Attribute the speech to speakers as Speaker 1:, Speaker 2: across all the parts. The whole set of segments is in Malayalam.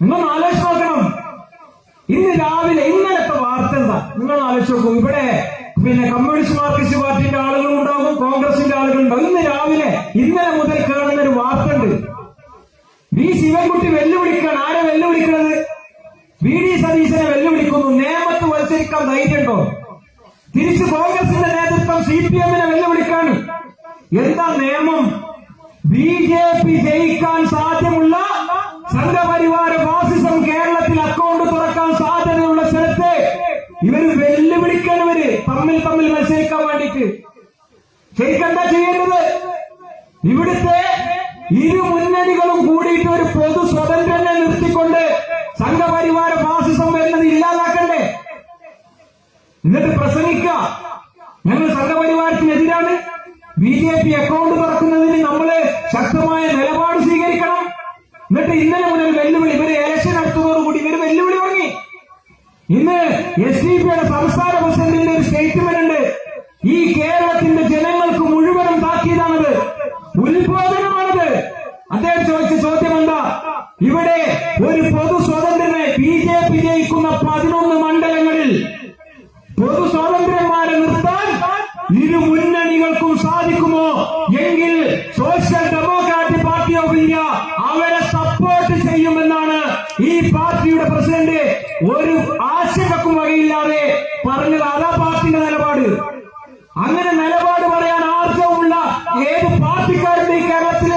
Speaker 1: നിങ്ങൾ ആലോചിച്ച് നോക്കണം ഇന്ന് രാവിലെ ഇന്നലത്തെ വാർത്ത എന്താ? നിങ്ങൾ ആലോചിച്ച് നോക്കും. ഇവിടെ പിന്നെ കമ്മ്യൂണിസ്റ്റ് മാർക്സിസ്റ്റ് പാർട്ടിന്റെ ആളുകളും ഉണ്ടാകും കോൺഗ്രസിന്റെ ആളുകളും ഉണ്ടാകും. ഇന്ന് രാവിലെ ഇന്നലെ മുതൽ കാണുന്ന ഒരു വാർത്ത ഉണ്ട് വി ശിവൻകുട്ടി വെല്ലുവിളിക്കാണ് ആരെ വെല്ലുവിളിക്കുന്നത് വി ഡി സതീശനെ വെല്ലുവിളിക്കുന്നു. നേമത്ത് മത്സരിക്കാൻ ധൈര്യമുണ്ടോ? തിരിച്ച് കോൺഗ്രസിന്റെ നേതൃത്വം സി പി എമ്മിനെ വെല്ലുവിളിക്കാണ്. എന്താ നിയമം? ബി ജെ പി ജയിക്കാൻ സാധ്യമുള്ള സംഘപരിവാര ഫാസിസം കേരളത്തിൽ അക്കൗണ്ട് തുറക്കാൻ സാധ്യതയുള്ള സ്ഥലത്ത് ഇവർ വെല്ലുവിളിക്കണവര്. തമ്മിൽ തമ്മിൽ മത്സരിക്കാൻ വേണ്ടിട്ട് ശരിക്കെന്താ ചെയ്യേണ്ടത്? ഇവിടുത്തെ ഇരു മുന്നണികളും കൂടിയിട്ട് ഒരു പൊതു സ്വതന്ത്രനെ നിർത്തിക്കൊണ്ട് സംഘപരിവാര ഫാസിസം വരുന്നത് ഇല്ലാതാക്കണ്ടേ? എന്നിട്ട് പ്രസംഗിക്കുക ഞങ്ങൾ സംഘപരിവാരത്തിനെതിരാണ്. ബി ജെ പി അക്കൗണ്ട് തുറക്കുന്നതിന് ഇന്നലെ മുതൽ വെല്ലുവിളി ഇവർ ഇലക്ഷൻ അടുത്തതോടുകൂടി ഇവർ വെല്ലുവിളി തുടങ്ങി. ഇന്ന് എസ് ഡി പിയുടെ സംസ്ഥാന പ്രസിഡന്റിന്റെ ഒരു സ്റ്റേറ്റ്മെന്റ് ഉണ്ട്. ഈ കേരളത്തിന്റെ ജനങ്ങൾക്ക് മുഴുവനും താക്കീതാണത്. ഉത്ബോധനമാണത് അദ്ദേഹം ചോദിച്ച ചോദ്യം എന്താ ഇവിടെ ഒരു പൊതു സ്വതന്ത്രനെ ബി ജെ പി ജയിക്കുന്ന പതിനൊന്ന് മണ്ഡലങ്ങളിൽ പൊതു ഒരു ആശങ്കക്കും വകയില്ലാതെ പറഞ്ഞത് അതാ പാർട്ടിന്റെ നിലപാട്? അങ്ങനെ നിലപാട് പറയാൻ ആർജവുമുള്ള ഏത് പാർട്ടിക്കാരുണ്ട് ഈ കേരളത്തിൽ?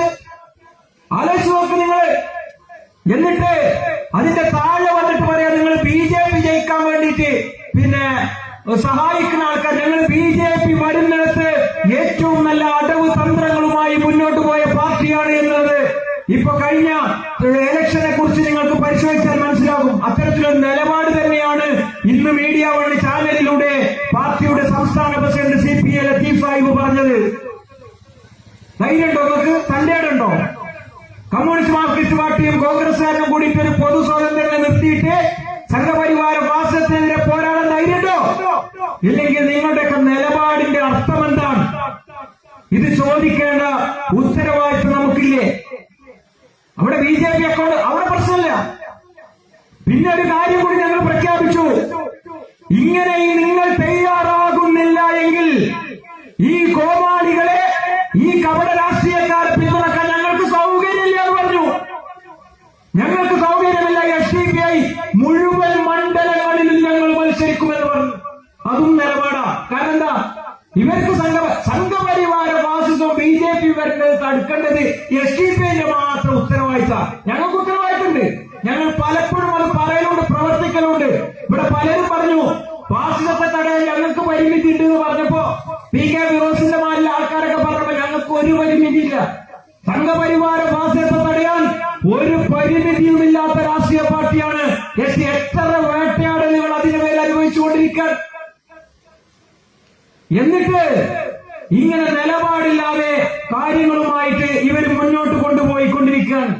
Speaker 1: ആലോചിച്ച് നോക്ക് നിങ്ങൾ എന്നിട്ട് അതിന്റെ താഴെ വന്നിട്ട് പറയാ നിങ്ങൾ ബി ജെ പി ജയിക്കാൻ വേണ്ടിയിട്ട് പിന്നെ സഹായിക്കുന്ന ആൾക്കാർ ഞങ്ങൾ ബി ജെ പി വരുന്നിടത്ത് ഏറ്റവും നല്ല ഇപ്പൊ കഴിഞ്ഞ ഇലക്ഷനെ കുറിച്ച് നിങ്ങൾക്ക് പരിശോധിച്ചാൽ മനസ്സിലാകും. അത്തരത്തിലൊരു നിലപാട് തന്നെയാണ് ഇന്ന് മീഡിയ വഴി ചാനലിലൂടെ പാർട്ടിയുടെ സംസ്ഥാന president C P A Latheef Sahib പറഞ്ഞത്. ധൈര്യമുണ്ടോ നിങ്ങൾക്ക്? തന്റെ കമ്മ്യൂണിസ്റ്റ് മാർക്സിസ്റ്റ് പാർട്ടിയും കോൺഗ്രസ്സുകാരും കൂടിയിട്ട് ഒരു പൊതു സ്വാതന്ത്ര്യത്തെ നിർത്തിയിട്ട് സംഘപരിവാര വാസത്തിനെതിരെ പോരാടാൻ ധൈര്യമുണ്ടോ? ഇല്ലെങ്കിൽ നിങ്ങളുടെയൊക്കെ നിലപാടിന്റെ അർത്ഥം എന്താണ് ഇത് ചോദിക്കേണ്ട ഉത്തരവാദിത്വം നമുക്കില്ലേ? അവിടെ ബി ജെ പി അക്കൗണ്ട് അവിടെ പ്രശ്നമില്ല. പിന്നെ ഒരു കാര്യം കൂടി ഞങ്ങൾ പ്രഖ്യാപിച്ചു. ഇങ്ങനെ നിങ്ങൾ തയ്യാറാകുന്നില്ല എങ്കിൽ ഈ കോമാളികളെ ഈ കപട രാഷ്ട്രീയക്കാരെ പിന്തുണക്കാൻ ഞങ്ങൾക്ക് സൗകര്യമില്ല എന്ന് പറഞ്ഞു. ഞങ്ങൾക്ക് സൗകര്യമില്ല എസ് ഡി പി ഐ മുഴുവൻ മണ്ഡലങ്ങളിലും ഞങ്ങൾ മത്സരിക്കുമെന്ന് പറഞ്ഞു. അതും നിലപാടാ. കാരണം എന്താ? ഇവർക്ക് സംഘ സംഘപരിവാര ഫാസിസം ബി ജെ പി വരുന്നത് തടുക്കേണ്ടത് എസ് ഡി പി ഐന്റെ മാത്രം ഉത്തരവാദിത്ത. ഞങ്ങൾക്ക് ഉത്തരവാദിത്തമുണ്ട്. ഞങ്ങൾ പലപ്പോഴും അത് പറയലുണ്ട് പ്രവർത്തിക്കലുണ്ട്. ഇവിടെ പലരും പറഞ്ഞു ഫാസിസത്തെ തടയാൻ ഞങ്ങൾക്ക് പരിമിതി ഉണ്ട് എന്ന് പറഞ്ഞപ്പോ പി കെ ഫിറോസിന്റെ മാരിൽ ആൾക്കാരൊക്കെ പറഞ്ഞപ്പോ ഞങ്ങൾക്ക് ഒരു പരിമിതി ഇല്ല സംഘപരിവാര ഫാസിസത്തെ തടയാൻ ഒരു പരിമിതിയുമില്ലാത്ത രാഷ്ട്രീയ പാർട്ടിയാണ് എസ് എത്ര വേട്ടയാടലുകൾ അതിന്റെ മേൽ അനുഭവിച്ചുകൊണ്ടിരിക്കാൻ. എന്നിട്ട് ഇങ്ങനെ നിലപാടില്ലാതെ കാര്യങ്ങളുമായിട്ട് ഇവർ മുന്നോട്ട് കൊണ്ടുപോയിക്കൊണ്ടിരിക്കുകയാണ്.